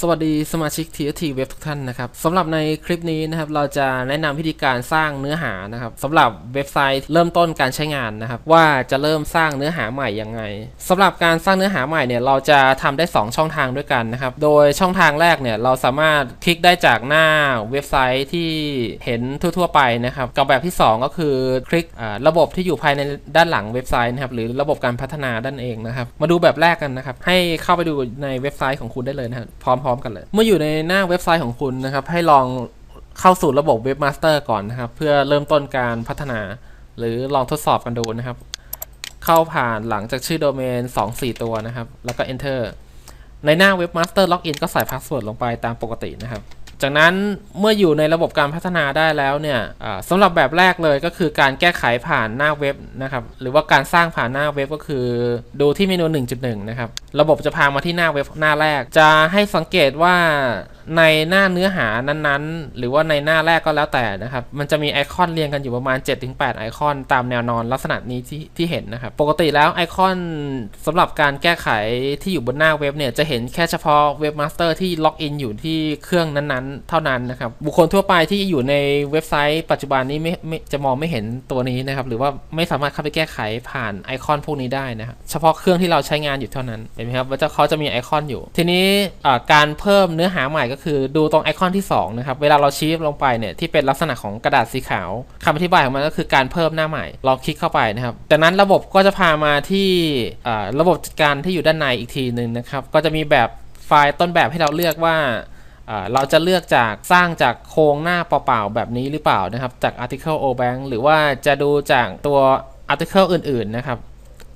สวัสดีสมาชิก TFT เว็บทุกท่านนะครับสำหรับในคลิปนี้นะครับเราจะแนะนำวิธีการสร้างเนื้อหานะครับสำหรับเว็บไซต์เริ่มต้นการใช้งานนะครับว่าจะเริ่มสร้างเนื้อหาใหม่ยังไงสำหรับการสร้างเนื้อหาใหม่เนี่ยเราจะทำได้ 2 ช่องทางด้วยกันนะครับโดยช่องทางแรกเนี่ยเราสามารถคลิกได้จากหน้าเว็บไซต์ที่เห็นทั่ว ๆ ไปนะครับกับแบบที่ 2 ก็คือคลิกระบบที่อยู่ภายในด้านหลังเว็บไซต์นะครับหรือระบบการพัฒนาด้านเองนะครับมาดูแบบแรกกันนะครับให้เข้าไปดูในเว็บไซต์ของคุณได้เลยนะครับพร้อมๆกันเลย เมื่ออยู่ในหน้าเว็บไซต์ของคุณนะครับ ให้ลองเข้าสู่ระบบเว็บมาสเตอร์ก่อนนะครับ เพื่อเริ่มต้นการพัฒนา หรือลองทดสอบกันดูนะครับ เข้าผ่านหลังจากชื่อโดเมน 2 4 ตัวนะครับ แล้วก็ enter ในหน้าเว็บมาสเตอร์ล็อกอินก็ใส่พาสเวิร์ดลงไปตามปกตินะครับ จากนั้นเมื่ออยู่ในระบบการพัฒนาได้แล้วเนี่ยสำหรับแบบแรกเลยก็คือการแก้ไขผ่านหน้าเว็บนะครับหรือว่าการสร้างผ่านหน้าเว็บก็คือ ดูที่เมนู 1.1 นะครับ ระบบจะพามาที่หน้าเว็บหน้าแรก จะให้สังเกตว่า ในหน้าเนื้อหานั้นๆ หรือว่าในหน้าแรกก็แล้วแต่นะครับ มันจะมีไอคอนเรียงกันอยู่ประมาณ 7-8 ไอคอนตามแนวนอนลักษณะนี้ที่ที่เห็นนะครับ ปกติแล้วไอคอนสำหรับการแก้ไขที่อยู่บนหน้าเว็บเนี่ย จะเห็นแค่เฉพาะเว็บมาสเตอร์ที่ล็อกอินอยู่ที่เครื่องนั้นๆ เท่านั้นนะครับ บุคคลทั่วไปที่อยู่ในเว็บไซต์ปัจจุบันนี้ไม่ไม่จะมองไม่เห็นตัวนี้นะครับ หรือว่าไม่สามารถเข้าไปแก้ไขผ่านไอคอนพวกนี้ได้นะครับ เฉพาะเครื่องที่เราใช้งานอยู่เท่านั้น เห็นไหมครับว่าจะเขาจะมีไอคอนอยู่ ทีนี้การเพิ่มเนื้อหาใหม่ก็็คือดูตรงไอคอนที่สองนะครับ เวลาเราชี้ลงไปเนี่ยที่เป็นลักษณะของกระดาษสีขาวคำอธิบายของมันก็คือการเพิ่มหน้าใหม่ เราคลิกเข้าไปนะครับ จากนั้นระบบก็จะพามาที่ระบบจัดการที่อยู่ด้านในอีกทีหนึ่งนะครับ ก็จะมีแบบไฟล์ต้นแบบให้เราเลือกว่าอ่าเราจะเลือกจากสร้างจากโครงหน้าเปล่าๆแบบนี้หรือเปล่านะครับ จาก article o bank หรือว่าจะดูจากตัว article อื่นๆนะครับ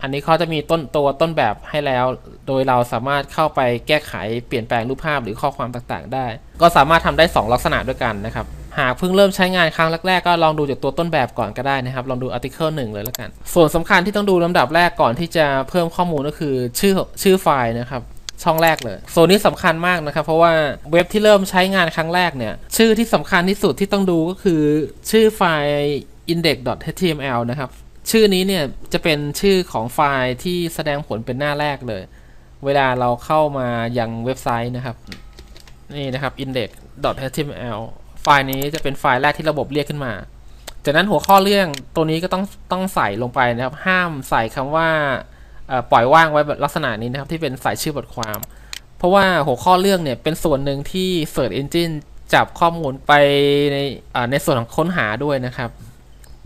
อันนี้เขาจะมีต้นตัวต้นแบบให้แล้ว โดยเราสามารถเข้าไปแก้ไขเปลี่ยนแปลงรูปภาพหรือข้อความต่างๆ ได้ ก็สามารถทำได้ 2 ลักษณะด้วยกันนะครับ หากเพิ่งเริ่มใช้งานครั้งแรกๆ ก็ลองดูจากตัวต้นแบบก่อนก็ได้นะครับ ลองดู article 1 เลยแล้วกัน ส่วนสำคัญที่ต้องดูลำดับแรกก่อนที่จะเพิ่มข้อมูลก็คือชื่อชื่อไฟล์นะครับช่องแรกเลยโซนนี้สำคัญมากนะครับ เพราะว่าเว็บที่เริ่มใช้งานครั้งแรกเนี่ย ชื่อที่สำคัญที่สุดที่ต้องดูก็คือชื่อไฟล์ index.html นะครับ ชื่อนี้เนี่ยจะเป็นชื่อของไฟล์ที่แสดงผลเป็นหน้าแรกเลย เวลาเราเข้ามายังเว็บไซต์นะครับ นี่นะครับ index.html ไฟล์นี้จะเป็นไฟล์แรกที่ระบบเรียกขึ้นมา จากนั้นหัวข้อเรื่องตัวนี้ก็ต้องต้องใส่ลงไปนะครับ ห้ามใส่คำว่าปล่อยว่างไว้ลักษณะนี้นะครับ ที่เป็นใสายชื่อบทความ เพราะว่าหัวข้อเรื่องเนี่ยเป็นส่วนหนึ่งที่ Search Engine จับข้อมูลไปในในส่วนของค้นหาด้วยนะครับ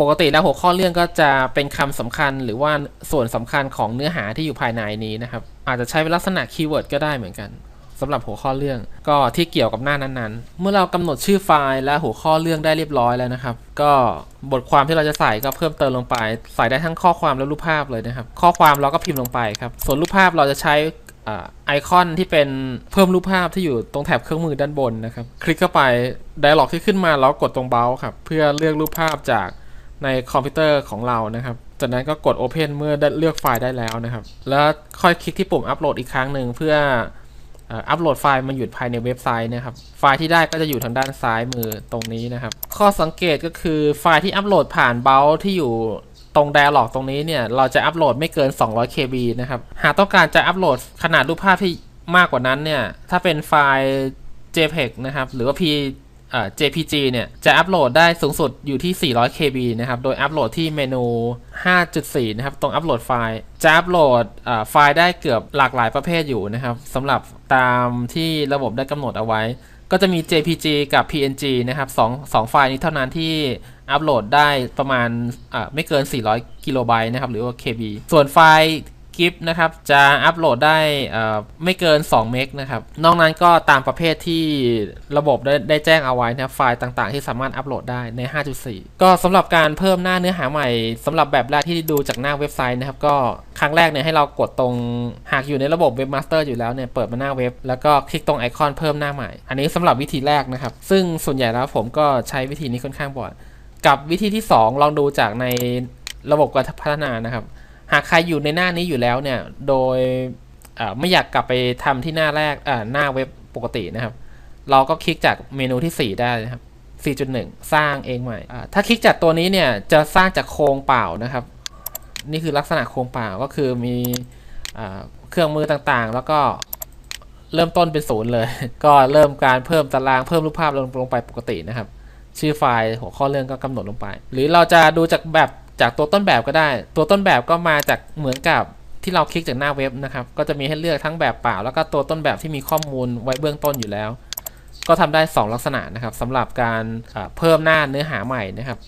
ปกติแล้วหัวข้อเรื่องก็จะเป็นคำสำคัญหรือว่าส่วนสำคัญของเนื้อหาที่อยู่ภายในนี้นะครับ อาจจะใช้เป็นลักษณะคีย์เวิร์ดก็ได้เหมือนกันสำหรับหัวข้อเรื่องก็ที่เกี่ยวกับหน้านั้นๆ เมื่อเรากำหนดชื่อไฟล์และหัวข้อเรื่องได้เรียบร้อยแล้วนะครับ ก็บทความที่เราจะใส่ก็เพิ่มเติมลงไป ใส่ได้ทั้งข้อความและรูปภาพเลยนะครับ ข้อความเราก็พิมพ์ลงไปครับ ส่วนรูปภาพเราจะใช้อ่าไอคอนที่เป็นเพิ่มรูปภาพที่อยู่ตรงแถบเครื่องมือด้านบนนะครับ คลิกเข้าไปไดอะล็อกที่ขึ้นมาแล้วกดตรงเบลครับเพื่อเลือกรูปภาพจาก ในคอมพิวเตอร์ของเรานะครับ จากนั้นก็กด Open เมื่อเลือกไฟล์ได้แล้วนะครับ แล้วค่อยคลิกที่ปุ่มอัปโหลดอีกครั้งหนึ่งเพื่ออัปโหลดไฟล์มาอยู่ภายในเว็บไซต์นะครับ ไฟล์ที่ได้ก็จะอยู่ทางด้านซ้ายมือตรงนี้นะครับ ข้อสังเกตก็คือไฟล์ที่อัปโหลดผ่านเบลที่อยู่ตรง Dialog ตรงนี้เนี่ย เราจะอัปโหลดไม่เกิน 200 KB นะครับ หากต้องการจะอัปโหลดขนาดรูปภาพที่มากกว่านั้นเนี่ย ถ้าเป็นไฟล์ JPEG นะครับ หรือว่า P JPG เนี่ยจะอัปโหลดได้สูงสุดอยู่ที่ 400 KB นะครับ โดยอัปโหลดที่เมนู 5.4 นะครับ ตรงอัปโหลดไฟล์ จะอัปโหลดเอ่อไฟล์ได้เกือบหลากหลายประเภทอยู่นะครับสำหรับตามที่ระบบได้กำหนดเอาไว้ ก็จะมี JPG กับ PNG นะครับสองสองไฟล์นี้เท่านั้นที่อัปโหลดได้ประมาณอ่าไม่เกิน 400 กิโลไบต์นะครับ หรือว่า KB ส่วนไฟล์ กิฟนะครับ จะอัปโหลดได้ไม่เกิน 2 เมกนะครับ นอกนั้นก็ตามประเภทที่ระบบได้ได้แจ้งเอาไว้นะครับไฟล์ต่างๆ ที่สามารถอัปโหลดได้ใน 5.4 ก็สำหรับการเพิ่มหน้าเนื้อหาใหม่สำหรับแบบแรกที่ดูจากหน้าเว็บไซต์นะครับ ก็ครั้งแรกเนี่ยให้เรากดตรงหากอยู่ในระบบเว็บมาสเตอร์อยู่แล้วเนี่ยเปิดมาหน้าเว็บ แล้วก็คลิกตรงไอคอนเพิ่มหน้าใหม่ อันนี้สำหรับวิธีแรกนะครับ ซึ่งส่วนใหญ่แล้วผมก็ใช้วิธีนี้ค่อนข้างบ่อยกับวิธีที่ 2 ลองดูจากในระบบการพัฒนานะครับ หากใครอยู่ในหน้านี้อยู่แล้วเนี่ย โดยไม่อยากกลับไปทำที่หน้าแรกหน้าเว็บปกตินะครับ เราก็คลิกจากเมนูที่ 4 ได้นะครับ 4.1 สร้างเองใหม่ ถ้าคลิกจากตัวนี้เนี่ยจะสร้างจากโครงเปล่านะครับ นี่คือลักษณะโครงเปล่าก็คือมีอเครื่องมือต่างๆ แล้วก็เริ่มต้นเป็นศูนย์เลย ก็เริ่มการเพิ่มตารางเพิ่มรูปภาพลงลงไปปกตินะครับ ชื่อไฟล์หัวข้อเรื่องก็กำหนดลงไป หรือเราจะดูจากแบบ จากตัวต้นแบบก็ได้ ตัวต้นแบบก็มาจากเหมือนกับที่เราคลิกจากหน้าเว็บนะครับ ก็จะมีให้เลือกทั้งแบบเปล่า แล้วก็ตัวต้นแบบที่มีข้อมูลไว้เบื้องต้นอยู่แล้ว ก็ทำได้ 2 ลักษณะนะครับสำหรับการเพิ่มหน้าเนื้อหาใหม่นะครับ